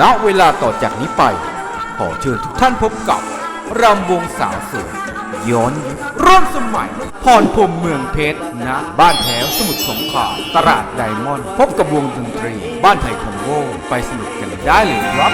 ณเวลาต่อจากนี้ไป ขอเชิญทุกท่านพบกับรำวงสาวสวยย้อนร่วมสมัยพรพรมเมืองเพชรณบ้านแถวสมุทรสงครามตลาดไดมอนด์พบกับวงดนตรี บ้านไทยคองโวไปสนุกกันได้เลยครับ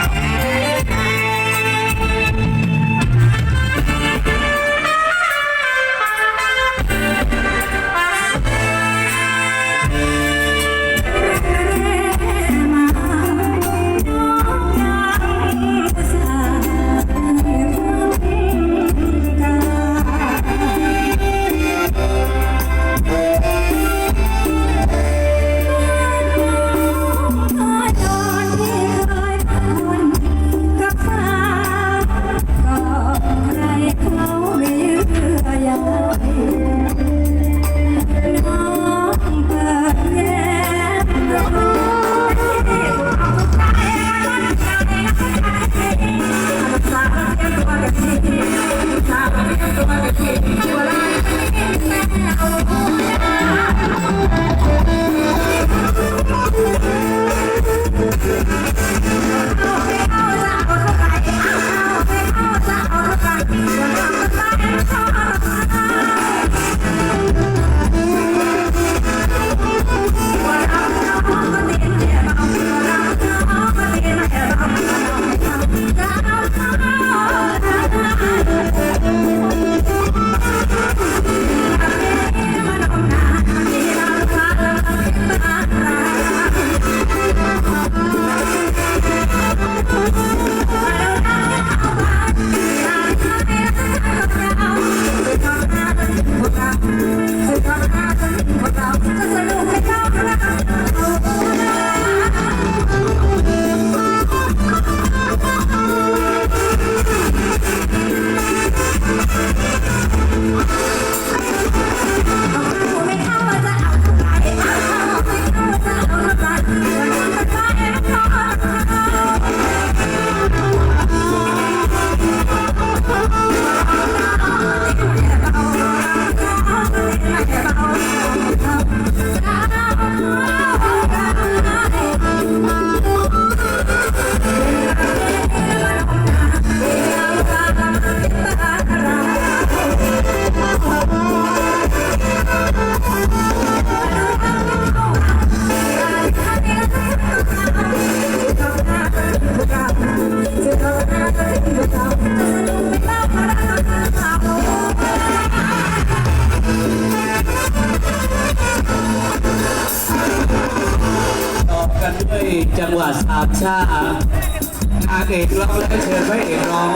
อาเอกร้องแล้วเชิญพระเอกร้อง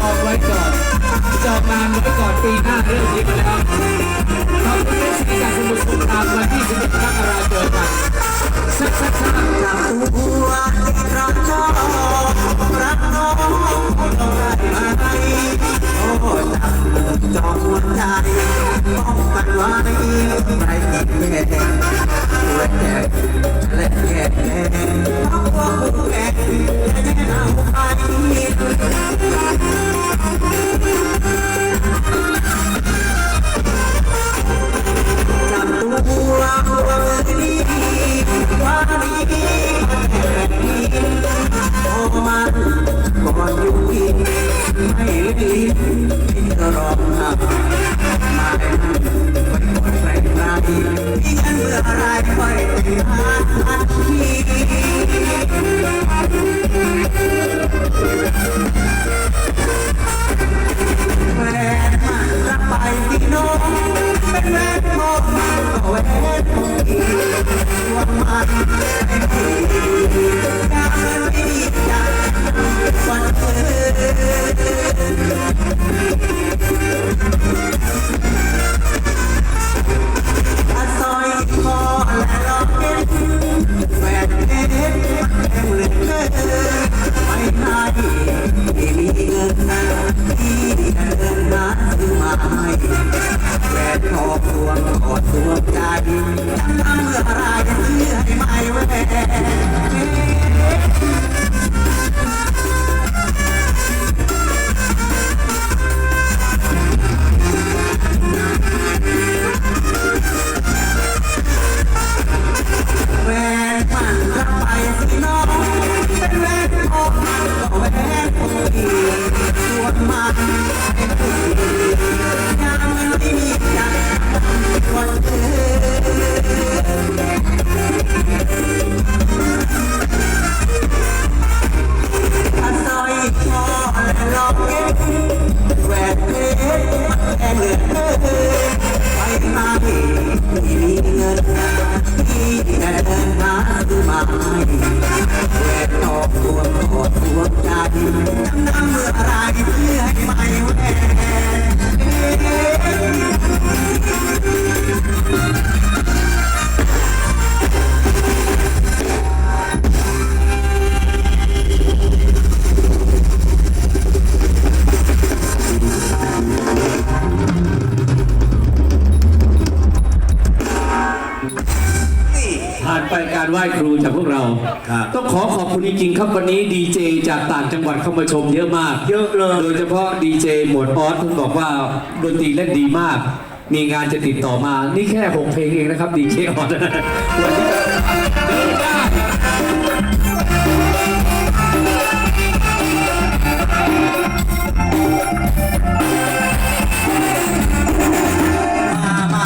จอกไว้ก่อนจองงานไว้ก่อนปีหน้าเรื่องนี้มาแล้วขอบคุณที่สีจากสมุทรสงครามวันที่11มกราเจอกันสักรักน้องรักน้องเจอกัน ไว้ ว่ แห ให้แฟนพอพวงกอดดวงใจจำทำเมื่อไรจะซื้อให้ไม่แว เวทตอบควงโคตรหัใจจำนำเมื่อไรเพื่อให้ไม่แวน ต้องขอขอบคุณจริงๆครับวันนี้ดีเจจากต่างจังหวัดเข้ามาชมเยอะมาก เยอะเลย โดยเฉพาะดีเจหมวดออสท่านบอกว่าดนตรีเล่นดีมาก มีงานจะติดต่อมา นี่แค่หกเพลงเองนะครับดีเจออสวันนี้มามา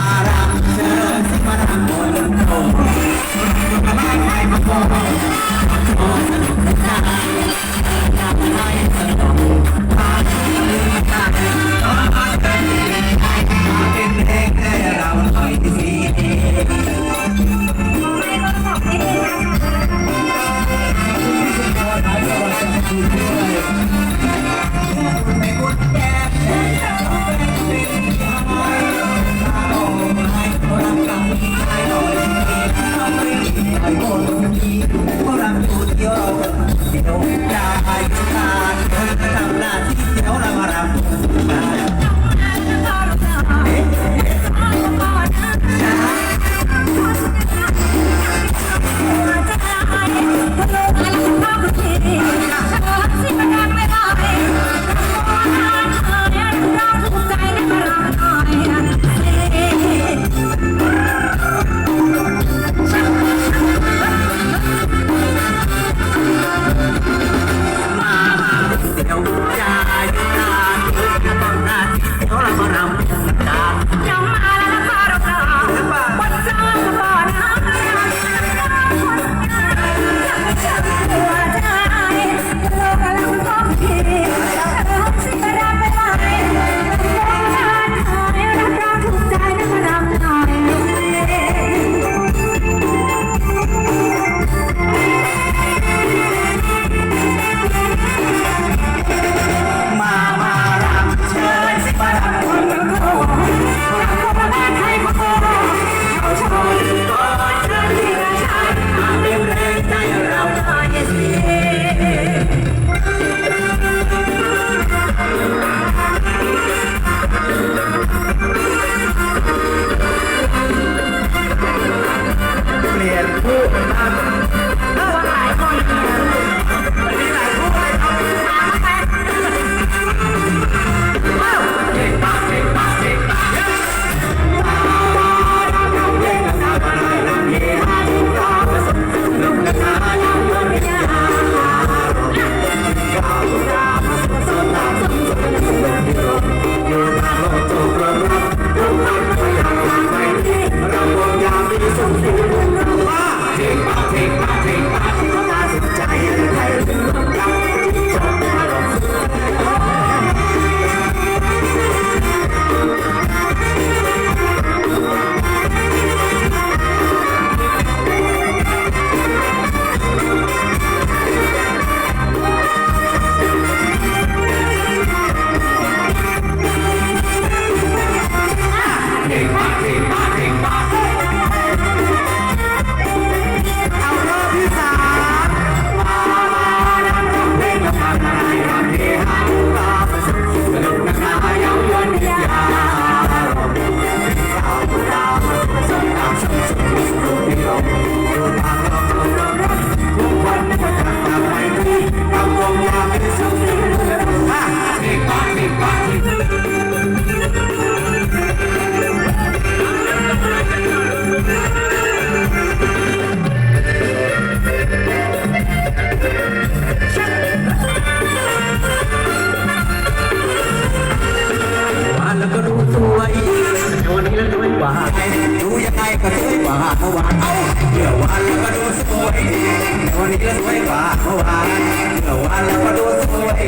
แล้ดูสวย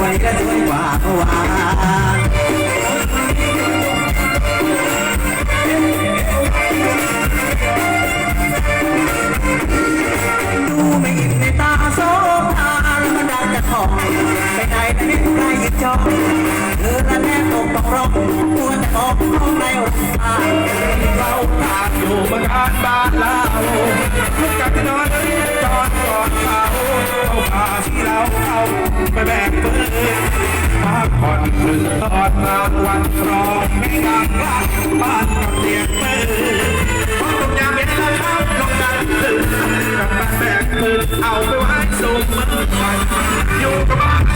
วันนี้ก็สวยกว่าวานดูไม่อิ่มในตาโซภาแล้วมันดันจะของไปไหนไต่ไม่ใครยึดจองเธอระแน่ตกต้องร้องตัวจะออกห้องในอกตาเราต่างอยู่บนอานบ้านเราลุกจากันนอนแล้ว อเขาเอาผ้าที่เราเอาไปแบกปืนมาก่อนคืนตอนกลางวันร้องไม่ดังรักบ้านกับเตียงปืนพอตกยามเย็นแล้วครับลงดันตื่นกับแบกปืนเอาไปไว้สูงมือมันอยู่กับบ้าน